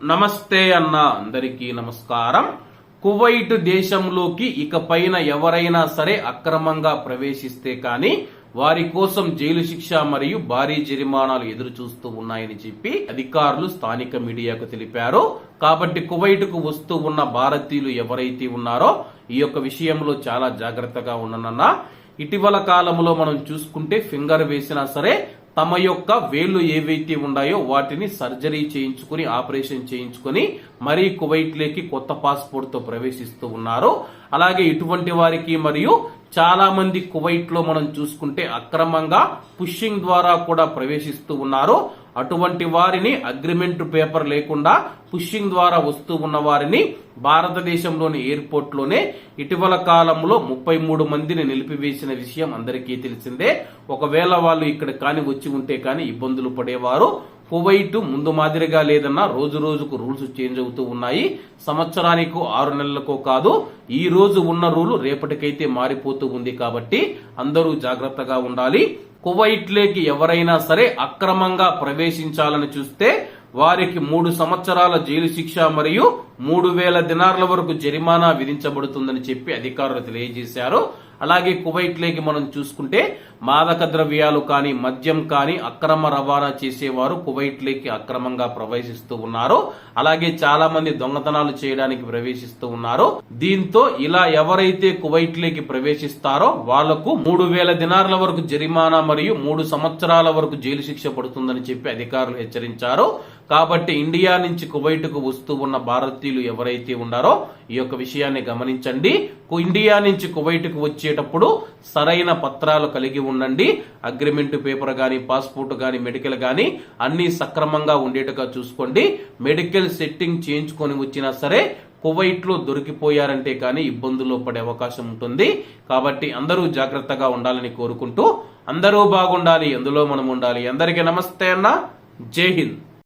నమస్తే అన్న అందరికీ నమస్కారం. కువైట్ దేశంలోకి ఇకపైన ఎవరైనా సరే అక్రమంగా ప్రవేశిస్తే కానీ వారి కోసం జైలు శిక్ష మరియు భారీ జరిమానాలు ఎదురు చూస్తూ ఉన్నాయని చెప్పి అధికారులు స్థానిక మీడియాకు తెలిపారు. కాబట్టి కువైట్కు వస్తూ ఉన్న భారతీయులు ఎవరైతే ఉన్నారో ఈ యొక్క విషయంలో చాలా జాగ్రత్తగా ఉండనన్నా. ఇటీవల కాలంలో మనం చూసుకుంటే ఫింగర్ వేసినా సరే తమ యొక్క వేళ్ళు ఏవైతే ఉన్నాయో వాటిని సర్జరీ చేయించుకుని ఆపరేషన్ చేయించుకుని మరీ కువైట్లోకి కొత్త పాస్పోర్ట్తో ప్రవేశిస్తూ ఉన్నారు. అలాగే ఇటువంటి వారికి మరియు చాలా మంది కువైట్లో మనం చూసుకుంటే అక్రమంగా పుషింగ్ ద్వారా కూడా ప్రవేశిస్తూ ఉన్నారు. అటువంటి వారిని అగ్రిమెంట్ పేపర్ లేకుండా పుషింగ్ ద్వారా వస్తూ ఉన్న వారిని భారతదేశంలోని ఎయిర్పోర్ట్లోనే ఇటీవల కాలంలో ముప్పై మూడు మందిని నిలిపివేసిన విషయం అందరికీ తెలిసిందే. ఒకవేళ వాళ్ళు ఇక్కడ కాని వచ్చి ఉంటే కానీ ఇబ్బందులు పడేవారు. కువైట్ ముందు మాదిరిగా లేదన్నా రోజు రోజుకు రూల్స్ చేంజ్ అవుతూ ఉన్నాయి. సంవత్సరానికి ఆరు నెలలకో కాదు ఈ రోజు ఉన్న రూలు రేపటికైతే మారిపోతూ ఉంది కాబట్టి అందరూ జాగ్రత్తగా ఉండాలి. కువైట్లోకి ఎవరైనా సరే అక్రమంగా ప్రవేశించాలని చూస్తే వారికి మూడు సంవత్సరాల జైలు శిక్ష మరియు మూడు వేల దినార్ల వరకు జరిమానా విధించబడుతుందని చెప్పి అధికారులు తెలియజేశారు. అలాగే కువైట్లోకి మనం చూసుకుంటే మాదక ద్రవ్యాలు కానీ మద్యం కానీ అక్రమ రవాణా చేసేవారు కువైట్లోకి అక్రమంగా ప్రవేశిస్తూ ఉన్నారు. అలాగే చాలా మంది దొంగతనాలు చేయడానికి ప్రవేశిస్తూ ఉన్నారు. దీంతో ఇలా ఎవరైతే కువైట్లోకి ప్రవేశిస్తారో వాళ్ళకు మూడు వేల దినార్ల వరకు జరిమానా మరియు మూడు సంవత్సరాల వరకు జైలు శిక్ష పడుతుందని చెప్పి అధికారులు హెచ్చరించారు. కాబట్టి ఇండియా నుంచి కువైట్కు వస్తూ ఉన్న భారతీయులు ఎవరైతే ఉన్నారో ఈ యొక్క విషయాన్ని గమనించండి. ఇండియా నుంచి కువైట్కు ఇచ్చేటప్పుడు సరైన పత్రాలు కలిగి ఉండండి. అగ్రిమెంట్ పేపర్ గాని పాస్పోర్ట్ గాని మెడికల్ గాని అన్ని సక్రమంగా ఉండేట్టుగా చూసుకోండి. మెడికల్ సెట్టింగ్ చేయించుకొని వచ్చినా సరే కువైట్లో దొరికిపోయారంటే కానీ ఇబ్బందుల్లో పడే అవకాశం ఉంటుంది. కాబట్టి అందరూ జాగ్రత్తగా ఉండాలని కోరుకుంటూ అందరూ బాగుండాలి అందులో మనం ఉండాలి. అందరికీ నమస్తే అన్న. జై హింద్.